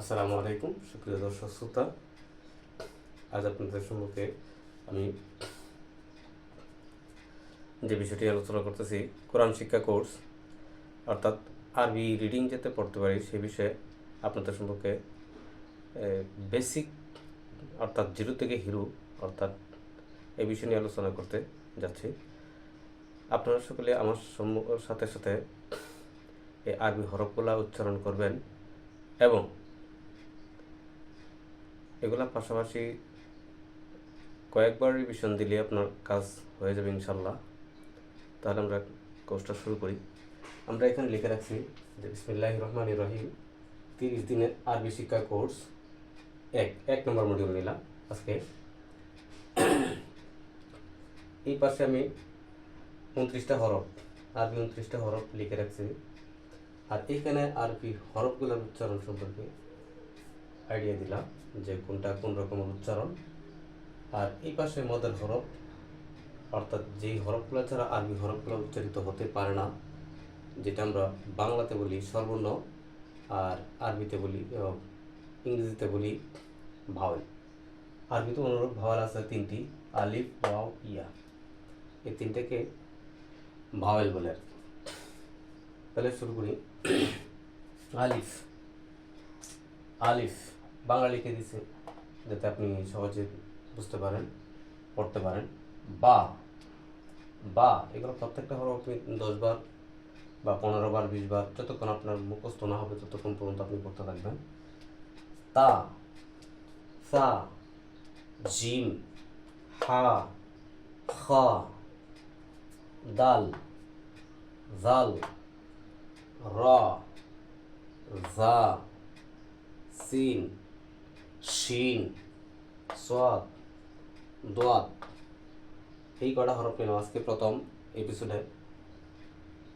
আসসালামু আলাইকুম, সুপ্রিয় দর্শক শ্রোতা। আজ আপনাদের সম্মুখে আমি যে বিষয়টি আলোচনা করতেছি, কোরআন শিক্ষা কোর্স, অর্থাৎ আরবি রিডিং যাতে পড়তে পারি, সে বিষয়ে আপনাদের সম্পর্কে বেসিক অর্থাৎ জিরো থেকে হিরো অর্থাৎ এই বিষয় নিয়ে আলোচনা করতে যাচ্ছি। আপনারা সকলে আমার সাথে সাথে এই আরবি হরফগুলা উচ্চারণ করবেন এবং এগুলা পাশাপাশি কয়েকবার রিভিশন দিলে আপনার কাজ হয়ে যাবে ইনশাল্লাহ। তাহলে আমরা কোর্সটা শুরু করি। আমরা এখানে লিখে রাখছি যে বিসমিল্লাহ রহমান রহিম, তিরিশ দিনের আরবি শিক্ষা কোর্স এক এক নম্বর মডিউল নিলাম আজকে। এই পাশে আমি উনত্রিশটা হরফ, আরবি উনত্রিশটা হরফ লিখে রাখছি। আর এখানে আরবি হরফগুলোর উচ্চারণ সম্পর্কে আইডিয়া দিলাম যে কোনটা কোন রকমের উচ্চারণ। আর এই পাশে মদের হরফ, অর্থাৎ যেই হরফগুলো ছাড়া আরবি হরফগুলো উচ্চারিত হতে পারে না, যেটা আমরা বাংলাতে বলি সর্বর্ণ আর আরবিতে বলি ইংরেজিতে বলি ভাওয়েল। আরবিতে অনুরূপ ভাওয়াল আছে তিনটি, আলিফ, ওয়াও, ইয়া। এই তিনটাকে ভাওয়েল বলে আর তাহলে শুরু করি। আলিফ আলিফ। বাংলা লিখে দিছে, যাতে আপনি সহজে বুঝতে পারেন, পড়তে পারেন। বা বা, এগুলো প্রত্যেকটা হলো আপনি দশ বার বা পনেরো বার, বিশ বার, যতক্ষণ আপনার মুখস্থ না হবে, ততক্ষণ পর্যন্ত আপনি পড়তে থাকবেন। তা, সা, জিম, হা, খ, দাল, জাল, র, জা, সিন। শিন সোয়াদ দোয়াত এই কটা হরফ নিলাম আজকে প্রথম এপিসোডে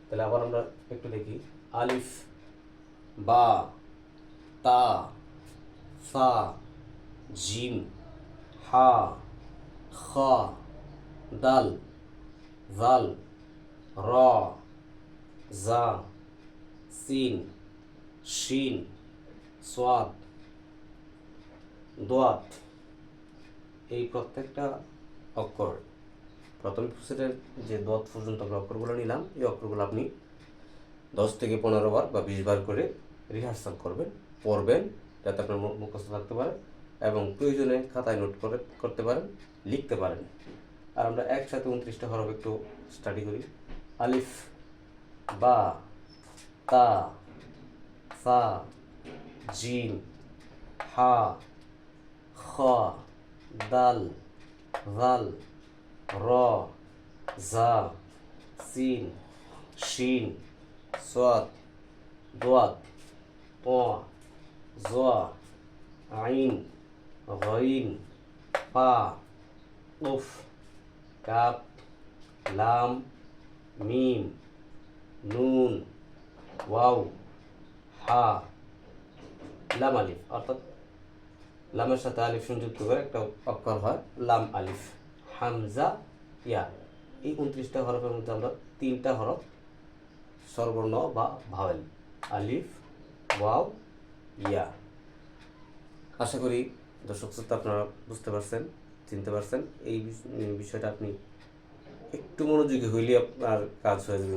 তাহলে আবার আমরা একটু দেখি। আলিফ, বা, তা, সা, জিম, হা, খ, দাল, জাল, র, জা, সিন, শিন সোয়াদ দোয়াত, এই প্রত্যেকটা অক্ষর, প্রথম সেটের যে দোয়াত পর্যন্ত আমরা অক্ষরগুলো নিলাম, এই অক্ষরগুলো আপনি দশ থেকে পনেরো বার বা বিশ বার করে রিহার্সাল করবেন, পড়বেন, যাতে আপনার মুখস্থ থাকতে পারে এবং প্রয়োজনে খাতায় নোট করে, করতে পারেন, লিখতে পারেন। আর আমরা একসাথে উনত্রিশটা হরফ একটু স্টাডি করি। আলিফ, বা, তা, সা জিম হা খ, দাল জাল র, জা সিন শিন সোয়াদ দোয়াত, প জোয়া আইন, গইন, পা, উফ, কাপ, লাম, মিম, নুন, ওয়াও, হা, লাম আলিফ, অর্থাৎ লামের সাথে আলিফ সংযুক্ত করে একটা অক্ষর হয়, লাম আলিফ, হামজা, ইয়া। এই উনত্রিশটা হরফের মধ্যে আমরা তিনটা হরফ স্বরবর্ণ বা ভাওয়েল, আলিফ, ওয়াও, ইয়া। আশা করি দর্শক শ্রোতা আপনারা বুঝতে পারছেন, চিনতে পারছেন। এই বিষ- বিষয়টা আপনি একটু মনোযোগী হইলে আপনার কাজ হয়ে যাবে।